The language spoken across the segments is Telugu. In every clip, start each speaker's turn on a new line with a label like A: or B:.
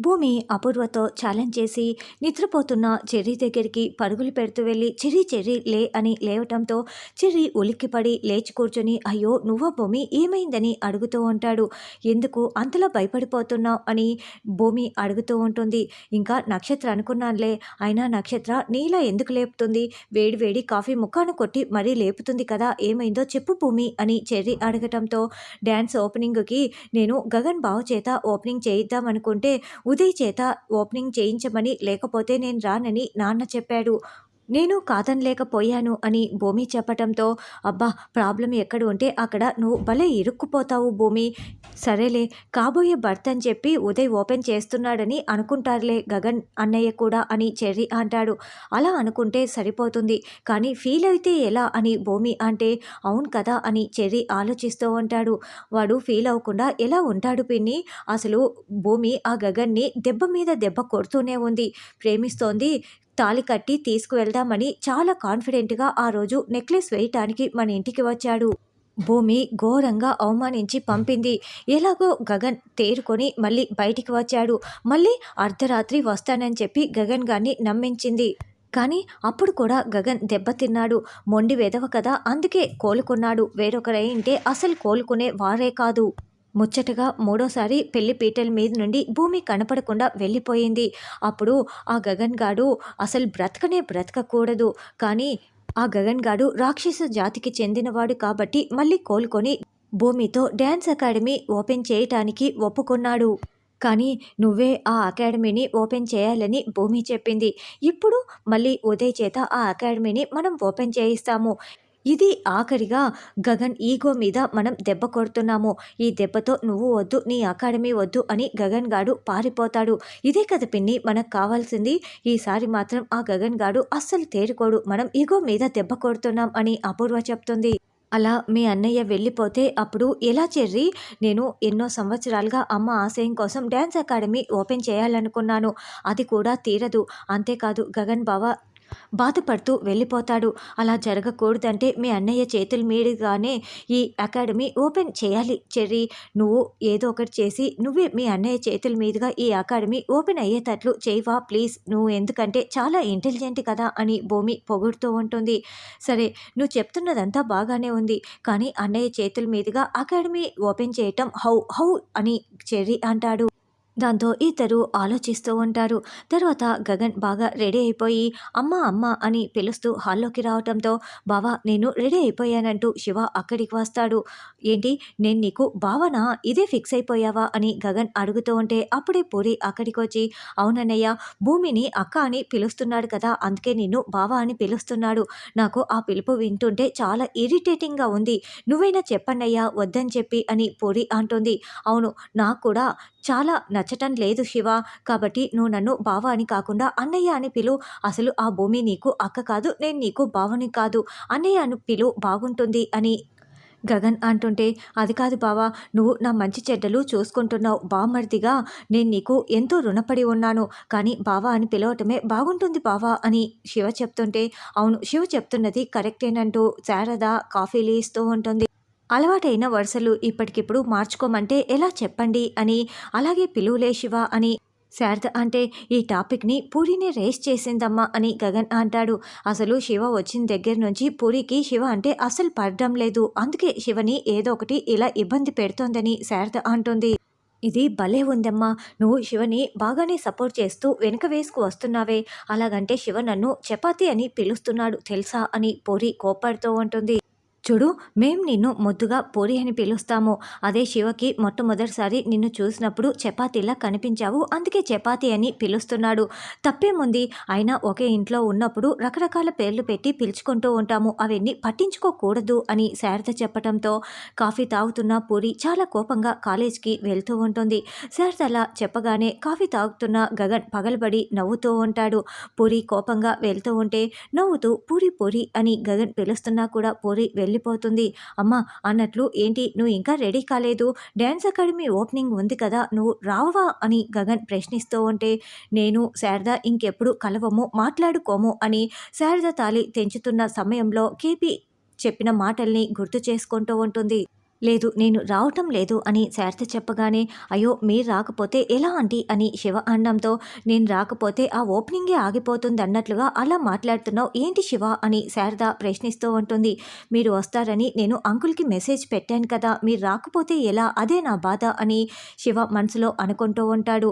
A: భూమి అపూర్వతో ఛాలెంజ్ చేసి నిద్రపోతున్న చెర్రీ దగ్గరికి పరుగులు పెడుతూ వెళ్ళి చెర్రీ చెర్రీ లే అని లేవటంతో చెర్రీ ఉలిక్కిపడి లేచి కూర్చొని అయ్యో నువ్వా భూమి? ఏమైందని అడుగుతూ ఉంటాడు. ఎందుకు? అంతలా భయపడిపోతున్నావు? అని భూమి అడుగుతూ ఉంటుంది. ఇంకా నక్షత్ర అనుకున్నానులే. అయినా నక్షత్ర నీలా ఎందుకు లేపుతుంది? వేడి వేడి కాఫీ ముఖాను కొట్టి మరీ లేపుతుంది కదా. ఏమైందో చెప్పు భూమి అని చెర్రీ అడగటంతో డ్యాన్స్ ఓపెనింగ్కి నేను గగన్ బావ చేత ఓపెనింగ్ చేయిద్దామనుకుంటే ఉదయ్ చేత ఓపెనింగ్ చేయించమని లేకపోతే నేను రానని నాన్న చెప్పాడు. నేను కాదనలేకపోయాను అని భూమి చెప్పటంతో అబ్బా ప్రాబ్లం ఎక్కడ ఉంటే అక్కడ నువ్వు భలే ఇరుక్కుపోతావు భూమి. సరేలే కాబోయే భర్త అని చెప్పి ఉదయ్ ఓపెన్ చేస్తున్నాడని అనుకుంటారులే గగన్ అన్నయ్య కూడా అని చెర్రీ అంటాడు. అలా అనుకుంటే సరిపోతుంది కానీ ఫీల్ అయితే ఎలా అని భూమి అంటే అవును కదా అని చెర్రీ ఆలోచిస్తూ ఉంటాడు. వాడు ఫీల్ అవ్వకుండా ఎలా ఉంటాడు పిన్ని? అసలు భూమి ఆ గగన్ని దెబ్బ మీద దెబ్బ కొడుతూనే ఉంది. ప్రేమిస్తోంది తాళి కట్టి తీసుకువెళ్దామని చాలా కాన్ఫిడెంట్గా ఆ రోజు నెక్లెస్ వేయటానికి మన ఇంటికి వచ్చాడు. భూమి ఘోరంగా అవమానించి పంపింది. ఎలాగో గగన్ తేరుకొని మళ్ళీ బయటికి వచ్చాడు. మళ్ళీ అర్ధరాత్రి వస్తానని చెప్పి గగన్ గారిని నమ్మించింది. కానీ అప్పుడు కూడా గగన్ దెబ్బతిన్నాడు మొండి వెదవ కదా అందుకే కోలుకున్నాడు. వేరొకరైంటే అసలు కోలుకునే వారే కాదు. ముచ్చటగా మూడోసారి పెళ్ళి పీటల మీద నుండి భూమి కనపడకుండా వెళ్ళిపోయింది. అప్పుడు ఆ గగన్ గాడు అసలు బ్రతకనే బ్రతకకూడదు. కానీ ఆ గగన్ గాడు రాక్షస జాతికి చెందినవాడు కాబట్టి మళ్ళీ కోలుకొని భూమితో డ్యాన్స్ అకాడమీ ఓపెన్ చేయటానికి ఒప్పుకున్నాడు. కానీ నువ్వే ఆ అకాడమీని ఓపెన్ చేయాలని భూమి చెప్పింది. ఇప్పుడు మళ్ళీ ఉదయ్ చేత ఆ అకాడమీని మనం ఓపెన్ చేయిస్తాము. ఇది ఆఖరిగా గగన్ ఈగో మీద మనం దెబ్బ కొడుతున్నాము. ఈ దెబ్బతో నువ్వు వద్దు నీ అకాడమీ వద్దు అని గగన్ గాడు పారిపోతాడు. ఇదే కథ పిన్ని మనకు కావాల్సింది ఈసారి మాత్రం ఆ గగన్ గాడు అస్సలు తేరుకోడు. మనం ఈగో మీద దెబ్బ కొడుతున్నాం అని అపూర్వ చెప్తుంది. అలా మీ అన్నయ్య వెళ్ళిపోతే అప్పుడు ఎలా చెర్రి? నేను ఎన్నో సంవత్సరాలుగా అమ్మ ఆశయం కోసం డ్యాన్స్ అకాడమీ ఓపెన్ చేయాలనుకున్నాను. అది కూడా తీరదు. అంతేకాదు గగన్ బావ బాధపడుతూ వెళ్ళిపోతాడు. అలా జరగకూడదంటే మీ అన్నయ్య చేతుల మీదుగానే ఈ అకాడమీ ఓపెన్ చేయాలి. చెర్రీ నువ్వు ఏదో ఒకటి చేసి నువ్వే మీ అన్నయ్య చేతుల మీదుగా ఈ అకాడమీ ఓపెన్ అయ్యేటట్లు చేయవా? ప్లీజ్ నువ్వు ఎందుకంటే చాలా ఇంటెలిజెంట్ కదా అని భూమి పొగుడుతూ ఉంటుంది. సరే నువ్వు చెప్తున్నదంతా బాగానే ఉంది. కానీ అన్నయ్య చేతుల మీదుగా అకాడమీ ఓపెన్ చేయటం హౌ హౌ అని చెర్రీ అంటాడు. దాంతో ఇద్దరు ఆలోచిస్తూ ఉంటారు. తర్వాత గగన్ బాగా రెడీ అయిపోయి అమ్మ అమ్మ అని పిలుస్తూ హాల్లోకి రావటంతో బావా నేను రెడీ అయిపోయానంటూ శివ అక్కడికి వస్తాడు. ఏంటి నేను నీకు బావనా? ఇదే ఫిక్స్ అయిపోయావా? అని గగన్ అడుగుతూ ఉంటే అప్పుడే పూరి అక్కడికి వచ్చి అవునన్నయ్య భూమిని అక్క అని పిలుస్తున్నాడు కదా అందుకే నిన్ను బావా అని పిలుస్తున్నాడు. నాకు ఆ పిలుపు వింటుంటే చాలా ఇరిటేటింగ్గా ఉంది. నువ్వైనా చెప్పన్నయ్యా వద్దని చెప్పి అని పూరి అంటుంది. అవును నాకు కూడా చాలా నచ్చటం లేదు శివ. కాబట్టి నువ్వు నన్ను బావ అని కాకుండా అన్నయ్య అని పిలు. అసలు ఆ భూమి నీకు అక్క కాదు నేను నీకు బావని కాదు. అన్నయ్య అని పిలు బాగుంటుంది అని గగన్ అంటుంటే అది కాదు బావా నువ్వు నా మంచి చెడ్డలు చూసుకుంటున్నావు బామర్దిగా. నేను నీకు ఎంతో రుణపడి ఉన్నాను కానీ బావా అని పిలవటమే బాగుంటుంది బావా అని శివ చెప్తుంటే అవును శివ చెప్తున్నది కరెక్టేనంటూ శారద కాఫీలు ఇస్తూ ఉంటుంది. అలవాటైన వరుసలు ఇప్పటికిప్పుడు మార్చుకోమంటే ఎలా చెప్పండి అని అలాగే పిలువులే శివ అని. శారద అంటే ఈ టాపిక్ని పూరిని రేస్ చేసిందమ్మా అని గగన్ అంటాడు. అసలు శివ వచ్చిన దగ్గర నుంచి పూరికి శివ అంటే అసలు పడడం లేదు. అందుకే శివని ఏదో ఒకటి ఇలా ఇబ్బంది పెడుతోందని శారద అంటుంది. ఇది భలే ఉందమ్మా. నువ్వు శివని బాగానే సపోర్ట్ చేస్తూ వెనుక వేసుకు వస్తున్నావే. అలాగంటే శివ నన్ను చపాతి అని పిలుస్తున్నాడు తెలుసా అని పూరి కోపడుతూ ఉంటుంది. చూడు మేం నిన్ను ముద్దుగా పూరి అని పిలుస్తాము. అదే శివకి మొట్టమొదటిసారి నిన్ను చూసినప్పుడు చపాతీలా కనిపించావు. అందుకే చపాతి అని పిలుస్తున్నాడు. తప్పేముంది? అయినా ఒకే ఇంట్లో ఉన్నప్పుడు రకరకాల పేర్లు పెట్టి పిలుచుకుంటూ ఉంటాము. అవన్నీ పట్టించుకోకూడదు అని శారద చెప్పడంతో కాఫీ తాగుతున్న పూరి చాలా కోపంగా కాలేజ్కి వెళ్తూ ఉంటుంది. శారద అలా చెప్పగానే కాఫీ తాగుతున్న గగన్ పగలబడి నవ్వుతూ ఉంటాడు. పూరి కోపంగా వెళ్తూ ఉంటే నవ్వుతూ పూరి పూరి అని గగన్ పిలుస్తున్నా కూడా పూరి వెళ్ళి వెళ్ళిపోతుంది. అమ్మ అన్నట్లు ఏంటి నువ్వు ఇంకా రెడీ కాలేదు? డ్యాన్స్ అకాడమీ ఓపెనింగ్ ఉంది కదా నువ్వు రావా? అని గగన్ ప్రశ్నిస్తూ ఉంటే నేను శారద ఇంకెప్పుడు కలవము మాట్లాడుకోము అని శారద తాలి తెంచుతున్న సమయంలో కేపీ చెప్పిన మాటల్ని గుర్తు చేసుకుంటూ ఉంటుంది. లేదు నేను రావటం లేదు అని శారద చెప్పగానే అయ్యో మీరు రాకపోతే ఎలా అండి అని శివ అనడంతో నేను రాకపోతే ఆ ఓపెనింగే ఆగిపోతుంది అన్నట్లుగా అలా మాట్లాడుతున్నావు ఏంటి శివ? అని శారద ప్రశ్నిస్తూ ఉంటుంది. మీరు వస్తారని నేను అంకుల్కి మెసేజ్ పెట్టాను కదా మీరు రాకపోతే ఎలా? అదే నా బాధ అని శివ మనసులో అనుకుంటూ ఉంటాడు.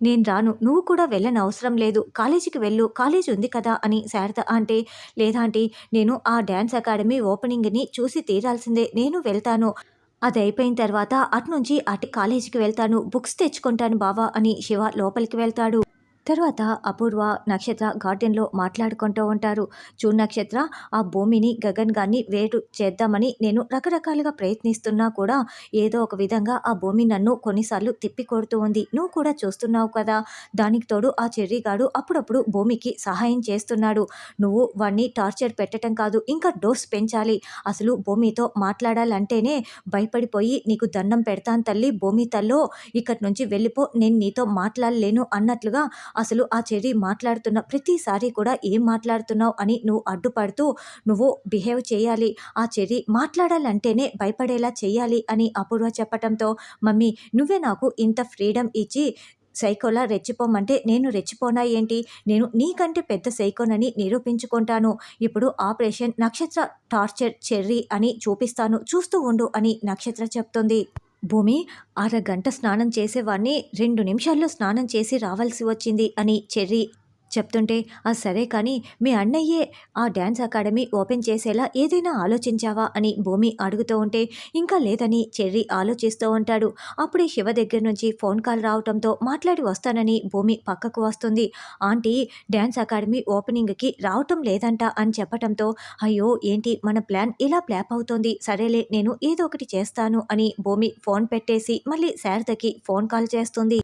A: నేను రాను నువ్వు కూడా వెళ్ళని అవసరం లేదు. కాలేజీకి వెళ్ళు కాలేజీ ఉంది కదా అని శారద అంటే లేదా ఆంటీ నేను ఆ డ్యాన్స్ అకాడమీ ఓపెనింగ్ని చూసి తీరాల్సిందే నేను వెళ్తాను. అది అయిపోయిన తర్వాత అటు నుంచి అటు కాలేజీకి వెళ్తాను బుక్స్ తెచ్చుకుంటాను బావా అని శివ లోపలికి వెళ్తాడు. తర్వాత అపూర్వ నక్షత్ర గార్డెన్లో మాట్లాడుకుంటూ ఉంటారు. చూడు నక్షత్ర ఆ భూమిని గగన్ గారిని వేరు చేద్దామని నేను రకరకాలుగా ప్రయత్నిస్తున్నా కూడా ఏదో ఒక విధంగా ఆ భూమి నన్ను కొన్నిసార్లు తిప్పి కొడుతూ ఉంది. నువ్వు కూడా చూస్తున్నావు కదా దానికి తోడు ఆ చెర్రీగాడు అప్పుడప్పుడు భూమికి సహాయం చేస్తున్నాడు. నువ్వు వాడిని టార్చర్ పెట్టడం కాదు ఇంకా డోస్ పెంచాలి. అసలు భూమితో మాట్లాడాలంటేనే భయపడిపోయి నీకు దండం పెడతాను తల్లి భూమి తల్లో. ఇక్కడి నుంచి వెళ్ళిపో నేను నీతో మాట్లాడలేను అన్నట్లుగా అసలు ఆ చెర్రీ మాట్లాడుతున్న ప్రతిసారి కూడా ఏం మాట్లాడుతున్నావు అని నువ్వు అడ్డుపడుతూ నువ్వు బిహేవ్ చేయాలి. ఆ చెర్రీ మాట్లాడాలంటేనే భయపడేలా చేయాలి అని అపూర్వ చెప్పటంతో మమ్మీ నువ్వే నాకు ఇంత ఫ్రీడమ్ ఇచ్చి సైకోలా రెచ్చిపోమంటే నేను రెచ్చిపోనా ఏంటి? నేను నీకంటే పెద్ద సైకోనని నిరూపించుకుంటాను. ఇప్పుడు ఆపరేషన్ నక్షత్ర టార్చర్ చెర్రీ అని చూపిస్తాను. చూస్తూ ఉండు అని నక్షత్ర చెప్తుంది. భూమి అరగంట స్నానం చేసేవాడిని రెండు నిమిషాల్లో స్నానం చేసి రావాల్సి వచ్చింది అని చెర్రీ చెప్తుంటే ఆ సరే కానీ మీ అన్నయ్యే ఆ డ్యాన్స్ అకాడమీ ఓపెన్ చేసేలా ఏదైనా ఆలోచించావా? అని భూమి అడుగుతూ ఉంటే ఇంకా లేదని చెర్రీ ఆలోచిస్తూ ఉంటాడు. అప్పుడే శివ దగ్గర నుంచి ఫోన్ కాల్ రావటంతో మాట్లాడి వస్తానని భూమి పక్కకు వస్తుంది. ఆంటీ డ్యాన్స్ అకాడమీ ఓపెనింగ్కి రావటం లేదంట అని చెప్పటంతో అయ్యో ఏంటి? మన ప్లాన్ ఇలా ప్లాప్ అవుతోంది. సరేలే నేను ఏదో ఒకటి చేస్తాను అని భూమి ఫోన్ పెట్టేసి మళ్ళీ శారదకి ఫోన్ కాల్ చేస్తుంది.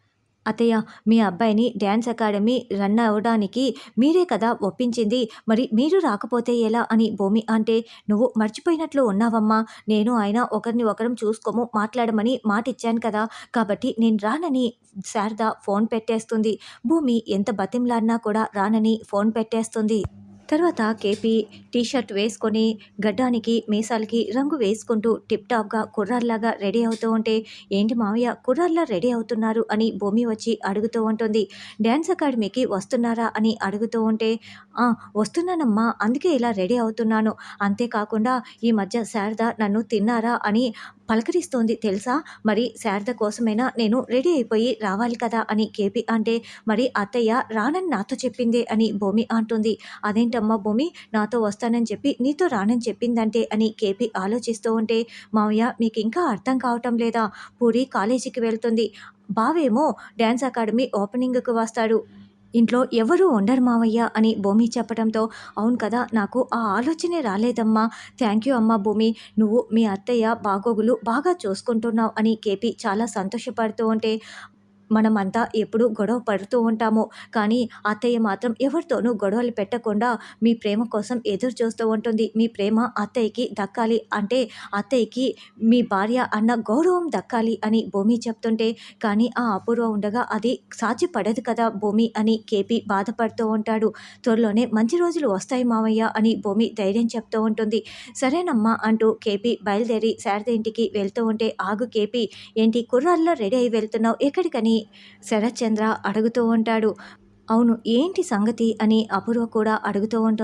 A: అత్తయ్య మీ అబ్బాయిని డ్యాన్స్ అకాడమీ రన్ అవ్వడానికి మీరే కదా ఒప్పించింది. మరి మీరు రాకపోతే ఎలా అని భూమి అంటే నువ్వు మర్చిపోయినట్లు ఉన్నావమ్మా. నేను ఆయన ఒకరిని ఒకరం చూసుకోము మాట్లాడమని మాట ఇచ్చాను కదా. కాబట్టి నేను రానని శారద ఫోన్ పెట్టేస్తుంది. భూమి ఎంత బతింలాడినా కూడా రానని ఫోన్ పెట్టేస్తుంది. తర్వాత కేపీ టీషర్ట్ వేసుకొని గడ్డానికి మీసాలకి రంగు వేసుకుంటూ టిప్ టాప్గా కుర్రాల్లాగా రెడీ అవుతూ ఉంటే ఏంటి మావయ్య కుర్రాల్లా రెడీ అవుతున్నారు? అని భూమి వచ్చి అడుగుతూ ఉంటుంది. డ్యాన్స్ అకాడమీకి వస్తున్నారా? అని అడుగుతూ ఉంటే వస్తున్నానమ్మా అందుకే ఇలా రెడీ అవుతున్నాను. అంతేకాకుండా ఈ మధ్య శారద నన్ను తిన్నారా? అని పలకరిస్తోంది తెలుసా? మరి శారద కోసమైనా నేను రెడీ అయిపోయి రావాలి కదా అని కేపీ అంటే మరి అత్తయ్య రానని నాతో చెప్పిందే అని భూమి అంటుంది. అదేంటమ్మా భూమి? నాతో వస్తానని చెప్పి నీతో రానని చెప్పిందంటే అని కేపీ ఆలోచిస్తూ ఉంటే మావయ్య మీకు ఇంకా అర్థం కావటం లేదా? పూరి కాలేజీకి వెళ్తుంది. బావేమో డ్యాన్స్ అకాడమీ ఓపెనింగ్కి వస్తాడు. ఇంట్లో ఎవరూ ఉండరు మావయ్య అని భూమి చెప్పడంతో అవును కదా నాకు ఆ ఆలోచనే రాలేదమ్మా. థ్యాంక్ యూ అమ్మా భూమి. నువ్వు మీ అత్తయ్య బాగోగులు బాగా చూసుకుంటున్నావు అని కేపీ చాలా సంతోషపడుతూ ఉంటే మనమంతా ఎప్పుడు గొడవ పడుతూ ఉంటాము. కానీ అత్తయ్య మాత్రం ఎవరితోనూ గొడవలు పెట్టకుండా మీ ప్రేమ కోసం ఎదురు చూస్తూ ఉంటుంది. మీ ప్రేమ అత్తయ్యకి దక్కాలి అంటే అత్తయ్యకి మీ భార్య అన్న గౌరవం దక్కాలి అని భూమి చెప్తుంటే కానీ ఆ అపూర్వ ఉండగా అది సాధ్యపడదు కదా భూమి అని కేపీ బాధపడుతూ ఉంటాడు. త్వరలోనే మంచి రోజులు వస్తాయి మావయ్య అని భూమి ధైర్యం చెప్తూ ఉంటుంది. సరేనమ్మా అంటూ కేపీ బయలుదేరి శారద ఇంటికి వెళ్తూ ఉంటే ఆగు కేపీ ఏంటి కుర్రాల్లో రెడీ అయి వెళ్తున్నావు? ఎక్కడికని? శరత్చంద్ర అడుగుతూ ఉంటాడు. అవును ఏంటి సంగతి? అని అపూర్వ కూడా అడుగుతూ ఉంటుంది.